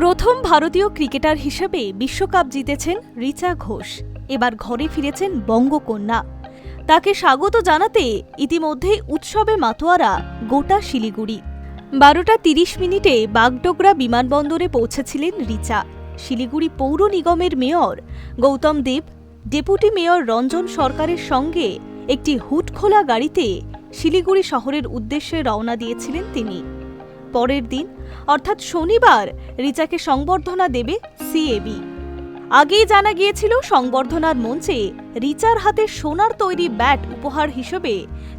প্রথম ভারতীয় ক্রিকেটার হিসেবে বিশ্বকাপ জিতেছেন রিচা ঘোষ। এবার ঘরে ফিরেছেন বঙ্গকন্যা। তাকে স্বাগত জানাতে ইতিমধ্যেই উৎসবে মাতোয়ারা গোটা শিলিগুড়ি। বারোটা তিরিশ মিনিটে বাগডোগরা বিমানবন্দরে পৌঁছেছিলেন রিচা। শিলিগুড়ি পৌর নিগমের mayor Gautam Deb, deputy mayor Ranjan সরকারের সঙ্গে একটি হুটখোলা গাড়িতে শিলিগুড়ি শহরের উদ্দেশ্যে রওনা দিয়েছিলেন তিনি। পরের দিন, অর্থাৎ শনিবার, রিচাকে সংবর্ধনা দেবে সিএবি আগেই জানা গিয়েছিল সংবর্ধনার মঞ্চে রিচার হাতে সোনার তৈরি ব্যাট উপহার হিসেবে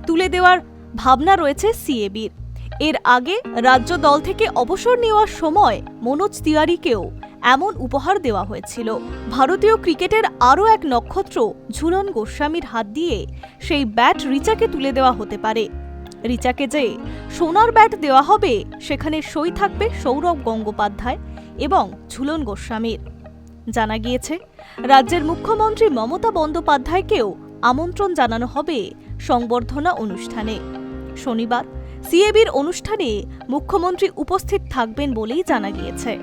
তুলে দেওয়ার ভাবনা রয়েছে সিএবির এর আগে রাজ্য দল থেকে অবসর নেওয়ার সময় মনোজ তিওয়ারিকেও এমন উপহার দেওয়া হয়েছিল। ভারতীয় ক্রিকেটের আরও এক নক্ষত্র ঝুলন গোস্বামীর হাত দিয়ে সেই ব্যাট রিচাকে তুলে দেওয়া হতে পারে। রিচাকে যে সোনার ব্যাট দেওয়া হবে, সেখানে সই থাকবে সৌরভ গঙ্গোপাধ্যায় এবং ঝুলন গোস্বামীর। জানা গিয়েছে, রাজ্যের মুখ্যমন্ত্রী মমতা বন্দ্যোপাধ্যায়কেও আমন্ত্রণ জানানো হবে সংবর্ধনা অনুষ্ঠানে। শনিবার সিএবির অনুষ্ঠানে মুখ্যমন্ত্রী উপস্থিত থাকবেন বলেই জানা গিয়েছে।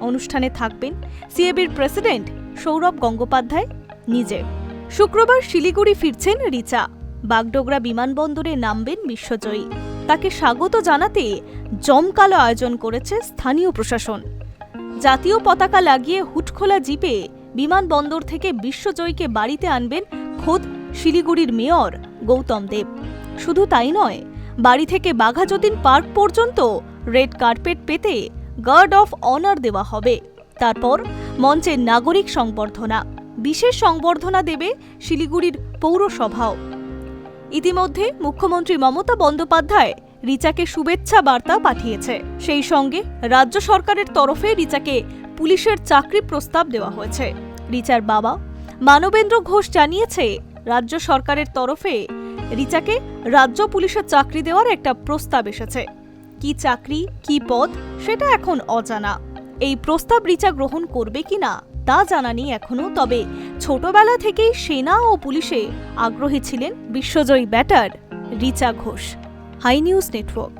অনুষ্ঠানে থাকবেন সিএবির প্রেসিডেন্ট সৌরভ গঙ্গোপাধ্যায় নিজে। শুক্রবার শিলিগুড়ি ফিরছেন রিচা। বাগডোগরা বিমানবন্দরে নামবেন বিশ্বজয়ী। তাকে স্বাগত জানাতে জমকালো আয়োজন করেছে স্থানীয় প্রশাসন। জাতীয় পতাকা লাগিয়ে হুটখোলা জিপে বিমানবন্দর থেকে বিশ্বজয়ীকে বাড়িতে আনবেন খোদ শিলিগুড়ির মেয়র গৌতম দেব। শুধু তাই নয়, বাড়ি থেকে বাঘাযতীন পার্ক পর্যন্ত রেড কার্পেট পেতে গার্ড অফ অনার দেওয়া হবে। তারপর মঞ্চে নাগরিক সংবর্ধনা। বিশেষ সংবর্ধনা দেবে শিলিগুড়ির পৌরসভাও। ইতিমধ্যে মুখ্যমন্ত্রী মমতা বন্দ্যোপাধ্যায় রিচাকে শুভেচ্ছা বার্তা পাঠিয়েছে। সেই সঙ্গে রাজ্য সরকারের তরফে রিচাকে পুলিশের চাকরি প্রস্তাব দেওয়া হয়েছে। রিচার বাবা মানবেন্দ্র ঘোষ জানিয়েছে, রাজ্য সরকারের তরফে রিচাকে রাজ্য পুলিশের চাকরি দেওয়ার একটা প্রস্তাব এসেছে। কি চাকরি, কি পদ, সেটা এখন অজানা। এই প্রস্তাব রিচা গ্রহণ করবে কিনা তা জানা নেই এখনও তবে ছোটবেলা থেকেই সেনা ও পুলিশে আগ্রহী ছিলেন বিশ্বজয়ী batter Richa Ghosh. Hi news network.